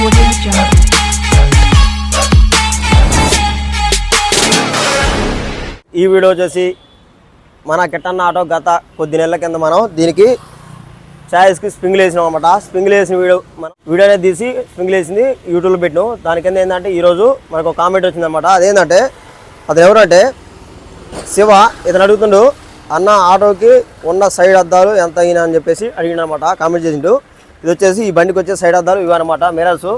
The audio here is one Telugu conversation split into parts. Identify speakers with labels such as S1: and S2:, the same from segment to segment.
S1: ఈ వీడియో వచ్చేసి మన కిట్టన్న ఆటో గత కొద్ది నెలల కింద మనం దీనికి ఛాయిస్కి స్ప్రింగ్లు వేసినాం అనమాట స్ప్రింగ్లు వేసిన వీడియో మనం వీడియో అనేది తీసి స్ప్రింగ్లు వేసింది యూట్యూబ్లో పెట్టినాం. దాని కింద ఏంటంటే ఈరోజు మనకు ఒక కామెంట్ వచ్చిందనమాట అదేంటంటే అతను ఎవరంటే శివ ఇతను అడుగుతుండు అన్న ఆటోకి ఉన్న సైడ్ అద్దాలు ఎంత అయినా అని చెప్పేసి అడిగినమాట కామెంట్ చేసిండు. ఇది వచ్చేసి ఈ బండికి వచ్చే సైడ్ అద్దాలు ఇవి అనమాట మిరర్స్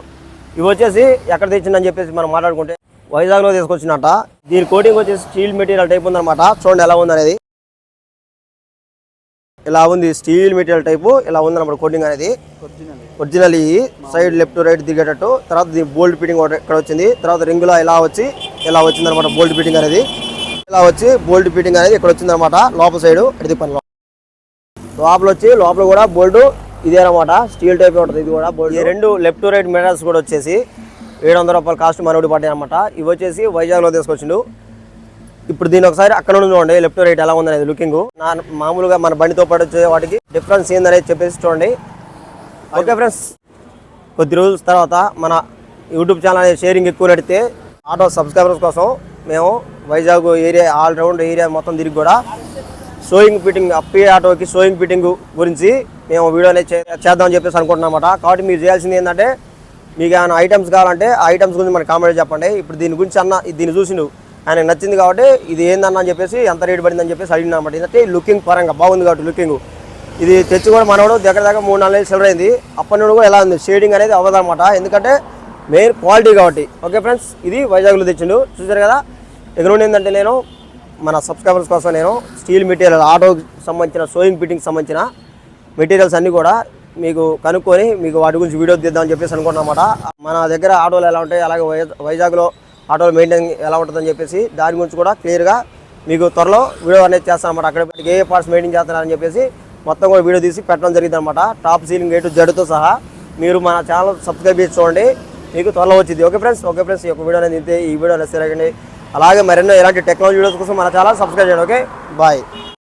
S1: ఇవి వచ్చేసి ఎక్కడ తెచ్చిందని చెప్పేసి మనం మాట్లాడుకుంటే వైజాగ్లో తీసుకొచ్చినట్ట. దీని కోటింగ్ వచ్చేసి స్టీల్ మెటీరియల్ టైప్ ఉందన్నమాట. చూడండి ఎలా ఉంది అనేది ఇలా ఉంది స్టీల్ మెటీరియల్ టైపు ఇలా ఉందన్నమాట కోటింగ్ అనేది. ఒరిజినల్ ఈ సైడ్ లెఫ్ట్ రైట్ దిగేటట్టు. తర్వాత దీని బోల్డ్ ఫిట్టింగ్ ఇక్కడ వచ్చింది. తర్వాత రింగులా ఇలా వచ్చి ఇలా వచ్చిందనమాట బోల్డ్ ఫిట్టింగ్ అనేది. ఇలా వచ్చి బోల్డ్ ఫిట్టింగ్ అనేది ఇక్కడ వచ్చింది అనమాట లోపల సైడ్ ఇది పని లోపల వచ్చి లోపల కూడా బోల్డ్ ఇదే అనమాట స్టీల్ టైప్ ఉంటుంది ఇది కూడా ఈ రెండు లెఫ్ట్ రైట్ మిరర్స్ కూడా వచ్చేసి ఏడు వందల రూపాయలు కాస్ట్ మనోడి పడ్డాయి అనమాట ఇవి వచ్చేసి వైజాగ్లో తీసుకొచ్చిండు. ఇప్పుడు దీని ఒకసారి అక్కడ నుండి చూడండి లెఫ్ట్ రైట్ ఎలా ఉందనేది లుకింగ్. నా మామూలుగా మన బండితో పాటు వచ్చే వాటికి డిఫరెన్స్ ఏందనేది చెప్పేసి చూడండి. ఓకే ఫ్రెండ్స్ కొద్ది రోజుల తర్వాత మన యూట్యూబ్ ఛానల్ అనేది షేరింగ్ ఎక్కువ నడితే ఆటో సబ్స్క్రైబర్స్ కోసం మేము Vizag area all round area మొత్తం తిరిగి కూడా షోయింగ్ ఫిట్టింగ్ అప్పి ఆటోకి షోయింగ్ ఫిట్టింగ్ గురించి మేము వీడియోనే చేద్దామని చెప్పేసి అనుకుంటున్నాం కాబట్టి మీరు చేయాల్సింది ఏంటంటే మీకు ఏమైనా ఐటమ్స్ కావాలంటే ఆ ఐటమ్స్ గురించి మనకి కామెంట్ చెప్పండి. ఇప్పుడు దీని గురించి అన్న దీన్ని చూసిండు. ఆయనకు నచ్చింది కాబట్టి ఇది ఏందన్న అని చెప్పేసి ఎంత రేటు పడిందని చెప్పేసి అడిగిన అనమాట ఏంటంటే లుకింగ్ పరంగా బాగుంది కాబట్టి లుకింగ్ ఇది తెచ్చి కూడా మనోడు దగ్గర దగ్గర మూడు నాలుగు నెలలు అయింది. అప్పటి నుండి కూడా ఎలా ఉంది? షేడింగ్ అనేది అవ్వదన్నమాట ఎందుకంటే మెయిన్ క్వాలిటీ కాబట్టి. ఓకే ఫ్రెండ్స్ ఇది వైజాగ్లో తెచ్చిండు. చూసారు కదా? ఇక్కడ ఏంటంటే నేను మన సబ్స్క్రైబర్స్ కోసం నేను స్టీల్ మెటీరియల్ ఆటోకి సంబంధించిన సోయింగ్ ఫిట్టింగ్ సంబంధించిన మెటీరియల్స్ అన్నీ కూడా మీకు కనుక్కొని మీకు వాటి గురించి వీడియో తీద్దామని చెప్పేసి అనుకుంటున్నమాట మన దగ్గర ఆటోలు ఎలా ఉంటాయి అలాగే వైజాగ్లో ఆటోలు మెయింటైన్ ఎలా ఉంటుందని చెప్పేసి దాని గురించి కూడా క్లియర్గా మీకు త్వరలో వీడియో అనేది చేస్తాను అనమాట అక్కడ ఏ పార్ట్స్ మెయింటైన్ చేస్తున్నారని చెప్పేసి మొత్తం కూడా వీడియో తీసి పెట్టడం జరిగింది అనమాట టాప్ సీలింగ్ గేటు జడుతో సహా మీరు మన ఛానల్ సబ్స్క్రైబ్ చేసి చూడండి. మీకు త్వరలో వచ్చింది. ఓకే ఫ్రెండ్స్ ఓకే ఫ్రెండ్స్ ఈ యొక్క వీడియో అనేది ఈ వీడియో అనేది అలాగే మరెన్నో ఇలాంటి టెక్నాలజీ వీడియోస్ కోసం మన ఛానల్ సబ్స్క్రైబ్ చేయండి ఓకే బాయ్